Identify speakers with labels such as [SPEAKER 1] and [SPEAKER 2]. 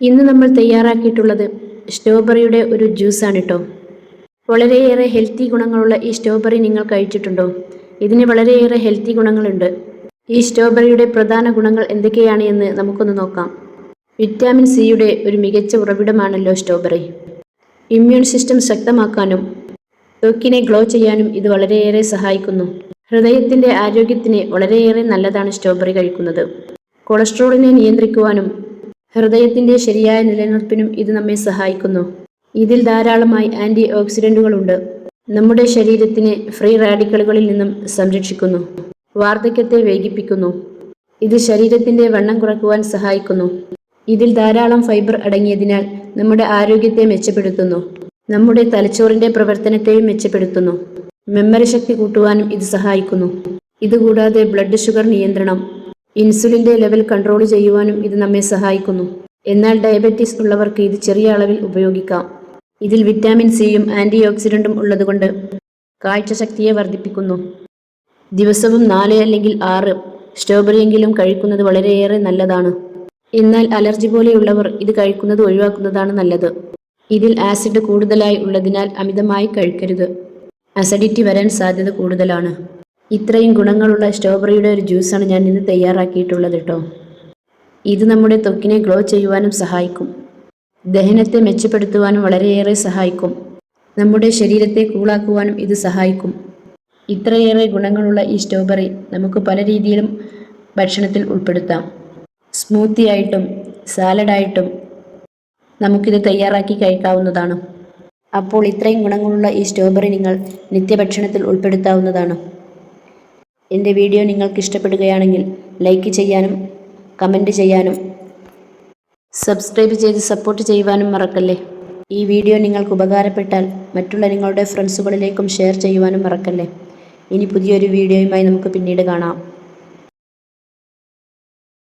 [SPEAKER 1] ഇന്ന് നമ്മൾ തയ്യാറാക്കിയിട്ടുള്ളത് സ്ട്രോബെറിയുടെ ഒരു ജ്യൂസാണ് കേട്ടോ വളരെയേറെ ഹെൽത്തി ഗുണങ്ങളുള്ള ഈ സ്ട്രോബെറി നിങ്ങൾ കഴിച്ചിട്ടുണ്ടോ? ഇതിന് വളരെയേറെ ഹെൽത്തി ഗുണങ്ങളുണ്ട്. ഈ സ്ട്രോബെറിയുടെ പ്രധാന ഗുണങ്ങൾ എന്തൊക്കെയാണ് എന്ന് നമുക്കൊന്ന് നോക്കാം. വിറ്റാമിൻ സിയുടെ ഒരു മികച്ച ഉറവിടമാണല്ലോ സ്ട്രോബെറി ഇമ്മ്യൂൺ സിസ്റ്റം ശക്തമാക്കാനും ത്വക്കിനെ ഗ്ലോ ചെയ്യാനും ഇത് വളരെയേറെ സഹായിക്കുന്നു. ഹൃദയത്തിന്റെ ആരോഗ്യത്തിന് വളരെയേറെ നല്ലതാണ് സ്ട്രോബെറി കഴിക്കുന്നത്. കൊളസ്ട്രോളിനെ നിയന്ത്രിക്കുവാനും ഹൃദയത്തിന്റെ ശരിയായ നിലനിർപ്പിനും ഇത് നമ്മെ സഹായിക്കുന്നു. ഇതിൽ ധാരാളമായി ആന്റി ഓക്സിഡന്റുകൾ ഉണ്ട് നമ്മുടെ ശരീരത്തിനെ ഫ്രീ റാഡിക്കലുകളിൽ നിന്നും സംരക്ഷിക്കുന്നു. വാർദ്ധക്യത്തെ വേഗിപ്പിക്കുന്നു. ഇത് ശരീരത്തിന്റെ വണ്ണം കുറക്കുവാൻ സഹായിക്കുന്നു. ഇതിൽ ധാരാളം ഫൈബർ അടങ്ങിയതിനാൽ നമ്മുടെ ആരോഗ്യത്തെ മെച്ചപ്പെടുത്തുന്നു. നമ്മുടെ തലച്ചോറിന്റെ പ്രവർത്തനത്തെയും മെച്ചപ്പെടുത്തുന്നു. മെമ്മറി ശക്തി കൂട്ടുവാനും ഇത് സഹായിക്കുന്നു. ഇതുകൂടാതെ ബ്ലഡ് ഷുഗർ നിയന്ത്രണം ഇൻസുലിന്റെ ലെവൽ കൺട്രോൾ ചെയ്യുവാനും ഇത് നമ്മെ സഹായിക്കുന്നു. എന്നാൽ ഡയബറ്റീസ് ഉള്ളവർക്ക് ഇത് ചെറിയ അളവിൽ ഉപയോഗിക്കാം. ഇതിൽ വിറ്റാമിൻ സിയും ആന്റി ഓക്സിഡന്റും ഉള്ളതുകൊണ്ട് കാഴ്ചശക്തിയെ വർദ്ധിപ്പിക്കുന്നു. ദിവസവും നാല് അല്ലെങ്കിൽ ആറ് സ്ട്രോബെറിയെങ്കിലും കഴിക്കുന്നത് വളരെയേറെ നല്ലതാണ്. എന്നാൽ അലർജി പോലെയുള്ളവർ ഇത് കഴിക്കുന്നത് ഒഴിവാക്കുന്നതാണ് നല്ലത്. ഇതിൽ ആസിഡ് കൂടുതലായി ഉള്ളതിനാൽ അമിതമായി കഴിക്കരുത്. അസിഡിറ്റി വരാൻ സാധ്യത കൂടുതലാണ്. ഇത്രയും ഗുണങ്ങളുള്ള സ്ട്രോബെറിയുടെ ഒരു ജ്യൂസാണ് ഞാൻ ഇന്ന് തയ്യാറാക്കിയിട്ടുള്ളത് കേട്ടോ. ഇത് നമ്മുടെ ത്വക്കിനെ ഗ്ലോ ചെയ്യുവാനും സഹായിക്കും. ദഹനത്തെ മെച്ചപ്പെടുത്തുവാനും വളരെയേറെ സഹായിക്കും. നമ്മുടെ ശരീരത്തെ കൂളാക്കുവാനും ഇത് സഹായിക്കും. ഇത്രയേറെ ഗുണങ്ങളുള്ള ഈ സ്ട്രോബെറി നമുക്ക് പല രീതിയിലും ഭക്ഷണത്തിൽ ഉൾപ്പെടുത്താം. സ്മൂത്തി ആയിട്ടും സാലഡായിട്ടും നമുക്കിത് തയ്യാറാക്കി കഴിക്കാവുന്നതാണ്. അപ്പോൾ ഇത്രയും ഗുണങ്ങളുള്ള ഈ സ്ട്രോബെറി നിങ്ങൾ നിത്യഭക്ഷണത്തിൽ ഉൾപ്പെടുത്താവുന്നതാണ്. എന്റെ വീഡിയോ നിങ്ങൾക്ക് ഇഷ്ടപ്പെടുകയാണെങ്കിൽ ലൈക്ക് ചെയ്യാനും കമന്റ് ചെയ്യാനും സബ്സ്ക്രൈബ് ചെയ്ത് സപ്പോർട്ട് ചെയ്യുവാനും മറക്കല്ലേ? ഈ വീഡിയോ നിങ്ങൾക്ക് ഉപകാരപ്പെട്ടാൽ മറ്റുള്ള നിങ്ങളുടെ ഫ്രണ്ട്സുകളിലേക്കും ഷെയർ ചെയ്യുവാനും മറക്കല്ലേ? ഇനി പുതിയൊരു വീഡിയോയുമായി നമുക്ക് പിന്നീട് കാണാം.